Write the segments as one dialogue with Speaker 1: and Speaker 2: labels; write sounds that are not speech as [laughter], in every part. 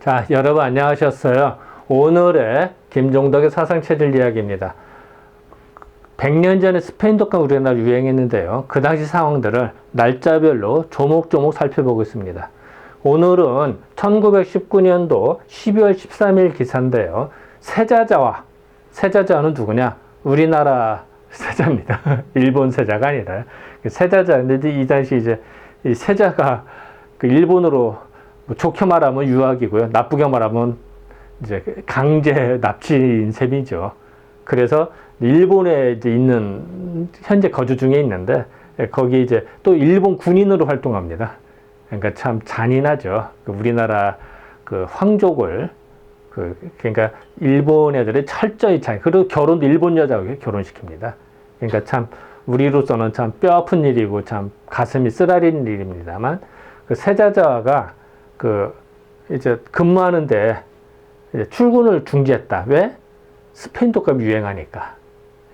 Speaker 1: 자, 여러분 안녕하셨어요. 오늘의 김종덕의 사상체질 이야기입니다. 100년 전에 스페인 독감 우리나라 유행했는데요. 그 당시 상황들을 날짜별로 조목조목 살펴보겠습니다. 오늘은 1919년도 12월 13일 기사인데요. 세자자와, 세자자는 누구냐? 우리나라 세자입니다. [laughs] 일본 세자가 아니라. 세자자인데 이 당시 이제 이 세자가 그 일본으로 뭐 좋게 말하면 유학이고요. 나쁘게 말하면 이제 강제 납치인 셈이죠. 그래서 일본에 이제 있는 현재 거주 중에 있는데 거기 이제 또 일본 군인으로 활동합니다. 그러니까 참 잔인하죠. 그 우리나라 그 황족을 그 그러니까 일본 애들이 철저히 잔 그리고 결혼도 일본 여자하고 결혼시킵니다. 그러니까 참 우리로서는 참 뼈아픈 일이고 참 가슴이 쓰라리는 일입니다만 그 세자자가 그 이제 근무하는데 이제 출근을 중지했다. 왜? 스페인 독감이 유행하니까.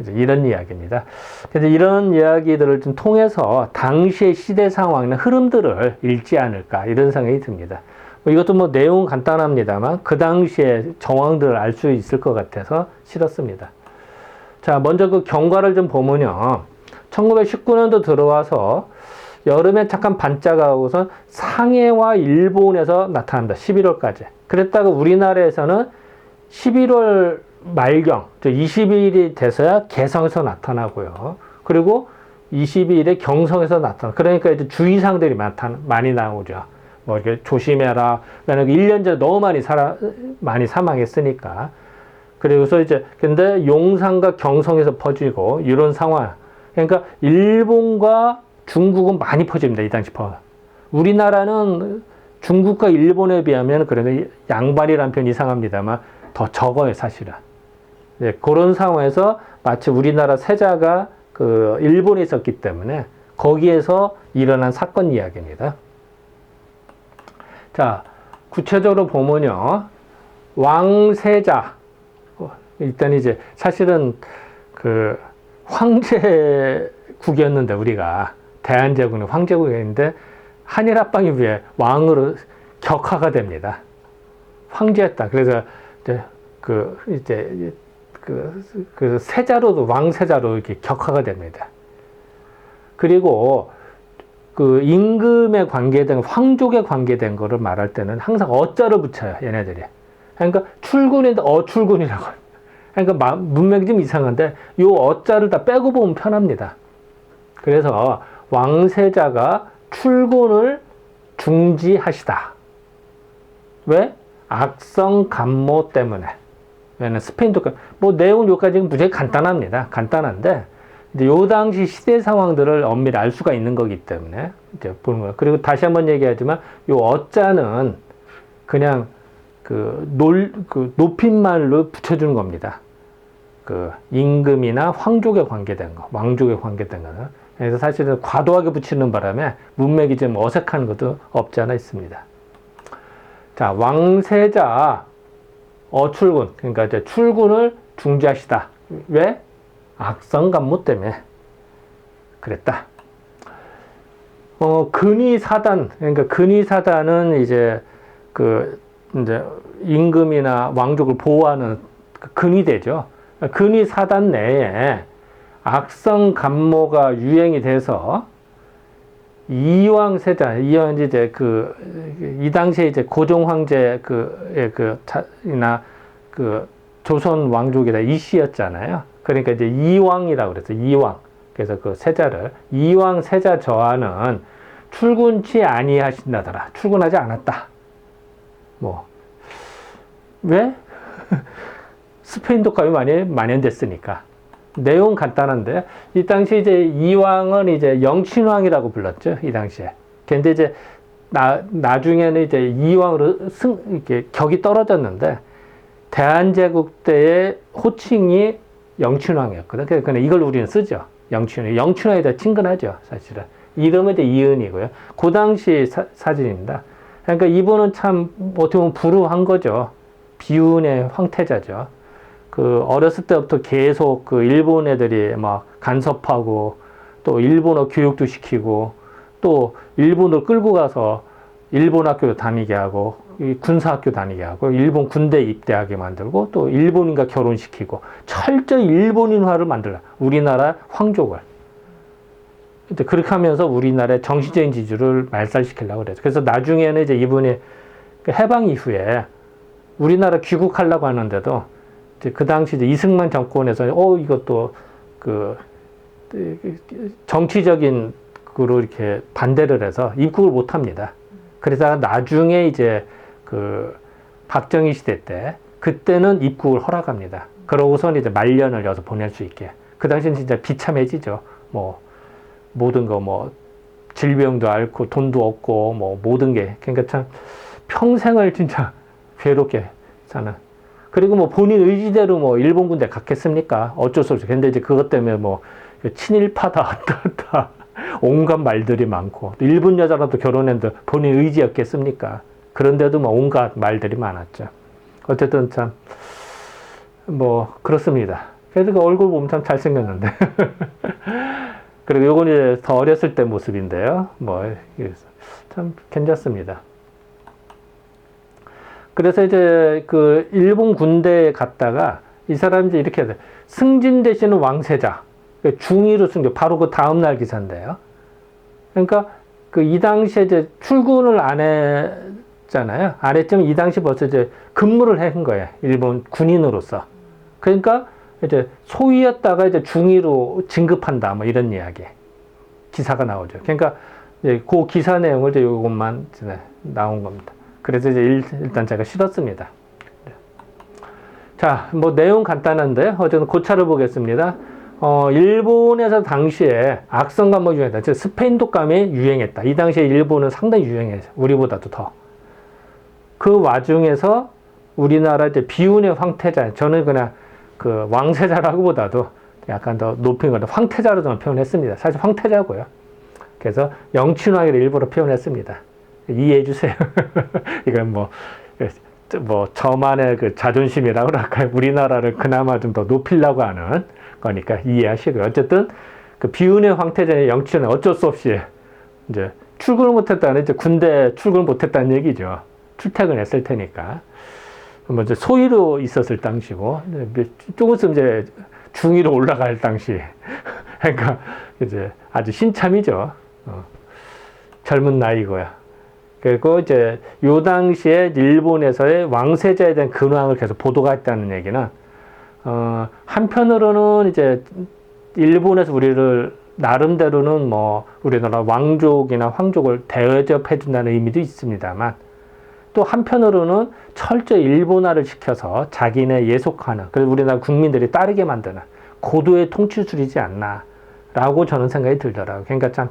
Speaker 1: 이제 이런 이야기입니다. 그래서 이런 이야기들을 좀 통해서 당시의 시대 상황이나 흐름들을 읽지 않을까 이런 생각이 듭니다. 뭐 이것도 뭐 내용 간단합니다만 그 당시의 정황들을 알 수 있을 것 같아서 실었습니다. 자, 먼저 그 경과를 좀 보면요. 1919년도 들어와서 여름에 잠깐 반짝하고서 상해와 일본에서 나타난다. 11월까지. 그랬다가 우리나라에서는 11월 말경, 20일이 돼서야 개성에서 나타나고요. 그리고 22일에 경성에서 나타나. 그러니까 이제 주의사항들이 많다, 많이 나오죠. 뭐 이렇게 조심해라. 왜냐면 1년 전에 너무 많이 살아, 많이 사망했으니까. 그리고서 이제, 근데 용산과 경성에서 퍼지고, 이런 상황. 그러니까 일본과 중국은 많이 퍼집니다. 이 당시 퍼. 우리나라는 중국과 일본에 비하면 그래도 양반이라는 이상합니다만 더 적어요, 사실은. 네, 그런 상황에서 마치 우리나라 세자가 그 일본에 있었기 때문에 거기에서 일어난 사건 이야기입니다. 자, 구체적으로 보면요. 왕세자. 어, 일단 이제 사실은 그 황제국이었는데 우리가 대한제국은 황제국이었는데 한일 합방에 비해 왕으로 격화가 됩니다. 황제였다. 그래서 이제 그 이제 그, 그 세자로도 왕세자로 이렇게 격화가 됩니다. 그리고 그 임금에 관계된 황족에 관계된 거를 말할 때는 항상 어자를 붙여요. 얘네들이. 그러니까 출근인데 어출근이라고. 그러니까 문맥이 좀 이상한데 요 어자를 다 빼고 보면 편합니다. 그래서 왕세자가 출근을 중지하시다. 왜? 악성 감모 때문에. 왜냐면 스페인도 뭐 내용 요까지는 무지하게 간단합니다. 간단한데 이제 요 당시 시대 상황들을 엄밀히 알 수가 있는 거기 때문에 이제 보는 거예요. 그리고 다시 한번 얘기하지만 요 어자는 그냥 그, 놀, 그 높임말로 붙여주는 겁니다. 그 임금이나 황족에 관계된 거, 왕족에 관계된 거는. 그래서 사실은 과도하게 붙이는 바람에 문맥이 좀 어색한 것도 없지 않아 있습니다. 자, 왕세자 어출근, 그러니까 이제 출근을 중지하시다. 왜? 악성 간무 때문에 그랬다. 어, 근위사단, 그러니까 근위사단은 이제 그 이제 임금이나 왕족을 보호하는 그 근위대죠. 근위사단 내에 악성 감모가 유행이 돼서 이왕 세자, 이왕 이제 그, 이 당시에 이제 고종 황제 그, 예, 그, 이나 그 조선 왕족이다 이씨였잖아요. 그러니까 이제 이왕이라고 그랬어 이왕. 그래서 그 세자를 이왕 세자 저하는 출근치 아니하신다더라. 출근하지 않았다. 뭐. 왜? [laughs] 스페인 독감이 많이 만연됐으니까. 내용 간단한데 이 당시 이제 이왕은 이제 영친왕이라고 불렀죠 이 당시에. 근데 이제 나 나중에는 이제 이왕으로 승 이렇게 격이 떨어졌는데 대한제국 때의 호칭이 영친왕이었거든. 그래서 이걸 우리는 쓰죠. 영친왕. 영친왕에 다 친근하죠 사실은. 이름은 이제 이은이고요. 그 당시 사, 진입니다 그러니까 이분은 참 어떻게 보면 불우한 거죠. 비운의 황태자죠. 그 어렸을 때부터 계속 그 일본 애들이 막 간섭하고 또 일본어 교육도 시키고 또 일본을 끌고 가서 일본 학교도 다니게 하고 이 군사 학교 다니게 하고 일본 군대 입대하게 만들고 또 일본인과 결혼시키고 철저히 일본인화를 만들라. 우리나라 황족을. 근데 그렇게 하면서 우리나라의 정치적인 지주를 말살시키려고 그래요. 그래서 나중에는 이제 이분이 그 해방 이후에 우리나라 귀국하려고 하는데도 이제 그 당시 이제 이승만 정권에서 어 이것도 그 정치적인 그로 이렇게 반대를 해서 입국을 못 합니다. 그래서 나중에 이제 그 박정희 시대 때 그때는 입국을 허락합니다. 그러고선 이제 말년을 여기서 보낼 수 있게. 그 당시는 진짜 비참해지죠. 뭐 모든 거 뭐 질병도 앓고 돈도 없고 뭐 모든 게 그러니까 참 평생을 진짜 [laughs] 괴롭게 사는. 그리고 뭐 본인 의지대로 뭐 일본 군대 갔겠습니까? 어쩔 수 없죠. 근데 이제 그것 때문에 뭐 친일파다 [laughs] 어떻다 온갖 말들이 많고 또 일본 여자라도 결혼했는데 본인 의지였겠습니까? 그런데도 뭐 온갖 말들이 많았죠. 어쨌든 참 뭐 그렇습니다. 그래서 그 얼굴 보면 참 잘생겼는데. [laughs] 그리고 요건 이제 더 어렸을 때 모습인데요. 뭐, 참 괜찮습니다. 그래서 이제 그 일본 군대에 갔다가 이 사람이 이제 이렇게 돼. 승진 대신은 왕세자. 그러니까 중위로 승진. 바로 그 다음날 기사인데요. 그러니까 그 이 당시에 이제 출근을 안 했잖아요. 안 했지만 이 당시 벌써 이제 근무를 한 거예요. 일본 군인으로서. 그러니까 이제 소위였다가 이제 중위로 진급한다 뭐 이런 이야기 기사가 나오죠. 그러니까 이제 그 기사 내용을 이제 이제 나온 겁니다. 그래서 이제 일, 일단 제가 실었습니다. 자, 뭐 내용 간단한데 어쨌든 고차를 보겠습니다. 어, 일본에서 당시에 악성 감목 유행했다. 즉 스페인 독감이 유행했다. 이 당시에 일본은 상당히 유행했어요. 우리보다도 더. 그 와중에서 우리나라 이제 비운의 황태자, 저는 그냥 그 왕세자라고보다도 약간 더 높인 거는 황태자로 저는 표현했습니다. 사실 황태자고요. 그래서 영친왕이를 일부러 표현했습니다. 이해해 주세요. [laughs] 이건 뭐, 뭐, 저만의 그 자존심이라고 할까요? 우리나라를 그나마 좀 더 높이려고 하는 거니까 이해하시고요. 어쨌든 그 비운의 황태자의 영친은 어쩔 수 없이 이제 출근을 못했다는 이제 군대 출근을 못했다는 얘기죠. 출퇴근했을 테니까. 먼저 소위로 있었을 당시고 조금 있으면 이제 중위로 올라갈 당시 [laughs] 그러니까 이제 아주 신참이죠 어. 젊은 나이고요 그리고 이제 요 당시에 일본에서의 왕세자에 대한 근황을 계속 보도가 했다는 얘기는 어, 한편으로는 이제 일본에서 우리를 나름대로는 뭐 우리나라 왕족이나 황족을 대접해 준다는 의미도 있습니다만 또 한편으로는 철저히 일본화를 시켜서 자기네 예속하는 그래서 우리나라 국민들이 따르게 만드는 고도의 통치술이지 않나라고 저는 생각이 들더라고요. 그러니까 참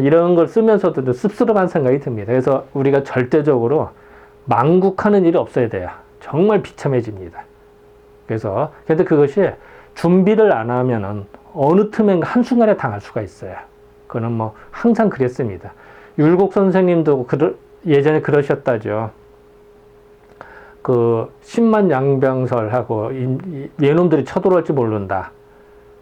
Speaker 1: 이런 걸 쓰면서도 좀 씁쓸한 생각이 듭니다. 그래서 우리가 절대적으로 망국하는 일이 없어야 돼요. 정말 비참해집니다. 그래서 근데 그것이 준비를 안 하면은 어느 틈엔 한순간에 당할 수가 있어요. 그거는 뭐 항상 그랬습니다. 율곡 선생님도 그, 예전에 그러셨다죠. 그 10만 양병설하고 예놈들이 쳐들어올지 모른다.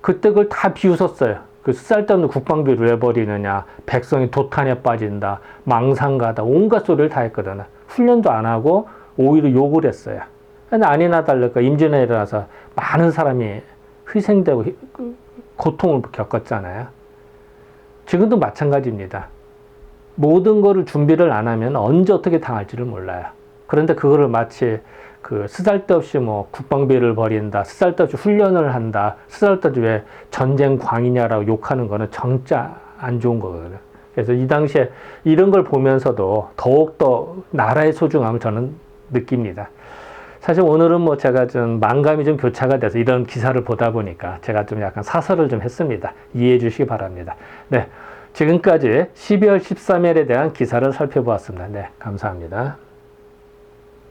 Speaker 1: 그때 그걸 다 비웃었어요. 그 쓸데없는 국방비를 왜 버리느냐. 백성이 도탄에 빠진다. 망상가다. 온갖 소리를 다 했거든요. 훈련도 안 하고 오히려 욕을 했어요. 근데 아니나 다를까 임진왜란에 일어나서 많은 사람이 희생되고 그 고통을 겪었잖아요. 지금도 마찬가지입니다. 모든 거를 준비를 안 하면 언제 어떻게 당할지를 몰라요. 그런데 그거를 마치 그 쓰잘데없이 뭐 국방비를 버린다, 쓰잘데없이 훈련을 한다, 쓰잘데없이 왜 전쟁 광이냐라고 욕하는 거는 정짜 안 좋은 거거든요. 그래서 이 당시에 이런 걸 보면서도 더욱더 나라의 소중함을 저는 느낍니다. 사실 오늘은 뭐 제가 좀 만감이 좀 교차가 돼서 이런 기사를 보다 보니까 제가 좀 약간 사설을 좀 했습니다. 이해해 주시기 바랍니다. 네. 지금까지 12월 13일에 대한 기사를 살펴보았습니다. 네, 감사합니다.